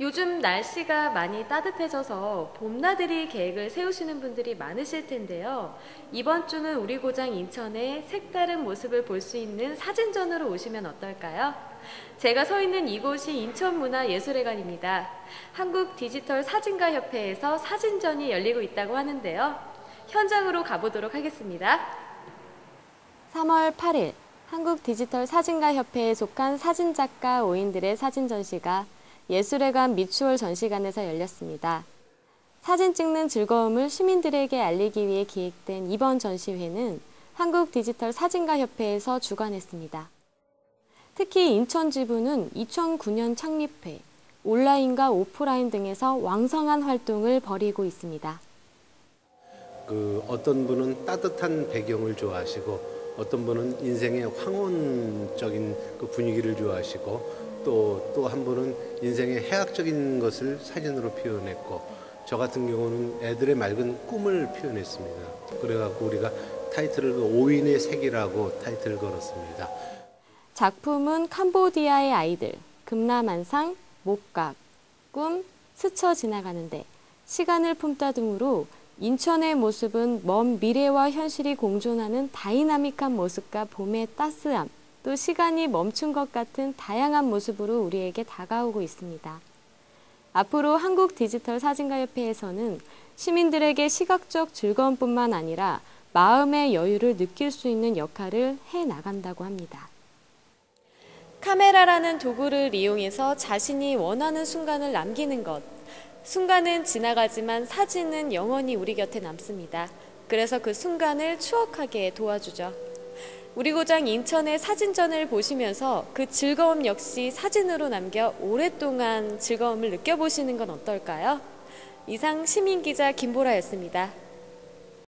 요즘 날씨가 많이 따뜻해져서 봄나들이 계획을 세우시는 분들이 많으실 텐데요. 이번 주는 우리 고장 인천의 색다른 모습을 볼 수 있는 사진전으로 오시면 어떨까요? 제가 서 있는 이곳이 인천문화예술회관입니다. 한국 디지털 사진가 협회에서 사진전이 열리고 있다고 하는데요. 현장으로 가보도록 하겠습니다. 3월 8일 한국 디지털 사진가 협회에 속한 사진작가 5인들의 사진 전시가 예술회관 미추홀 전시관에서 열렸습니다. 사진 찍는 즐거움을 시민들에게 알리기 위해 기획된 이번 전시회는 한국 디지털 사진가 협회에서 주관했습니다. 특히 인천 지부는 2009년 창립해 온라인과 오프라인 등에서 왕성한 활동을 벌이고 있습니다. 그 어떤 분은 따뜻한 배경을 좋아하시고 어떤 분은 인생의 황혼적인 그 분위기를 좋아하시고 또 또 한 분은 인생의 해학적인 것을 사진으로 표현했고 저 같은 경우는 애들의 맑은 꿈을 표현했습니다. 그래갖고 우리가 타이틀을 그 오인의 색이라고 타이틀을 걸었습니다. 작품은 캄보디아의 아이들, 금남한상, 목각, 꿈, 스쳐 지나가는데 시간을 품다 등으로 인천의 모습은 먼 미래와 현실이 공존하는 다이나믹한 모습과 봄의 따스함, 또 시간이 멈춘 것 같은 다양한 모습으로 우리에게 다가오고 있습니다. 앞으로 한국 디지털 사진가협회에서는 시민들에게 시각적 즐거움뿐만 아니라 마음의 여유를 느낄 수 있는 역할을 해 나간다고 합니다. 카메라라는 도구를 이용해서 자신이 원하는 순간을 남기는 것. 순간은 지나가지만 사진은 영원히 우리 곁에 남습니다. 그래서 그 순간을 추억하게 도와주죠. 우리 고장 인천의 사진전을 보시면서 그 즐거움 역시 사진으로 남겨 오랫동안 즐거움을 느껴보시는 건 어떨까요? 이상 시민기자 김보라였습니다.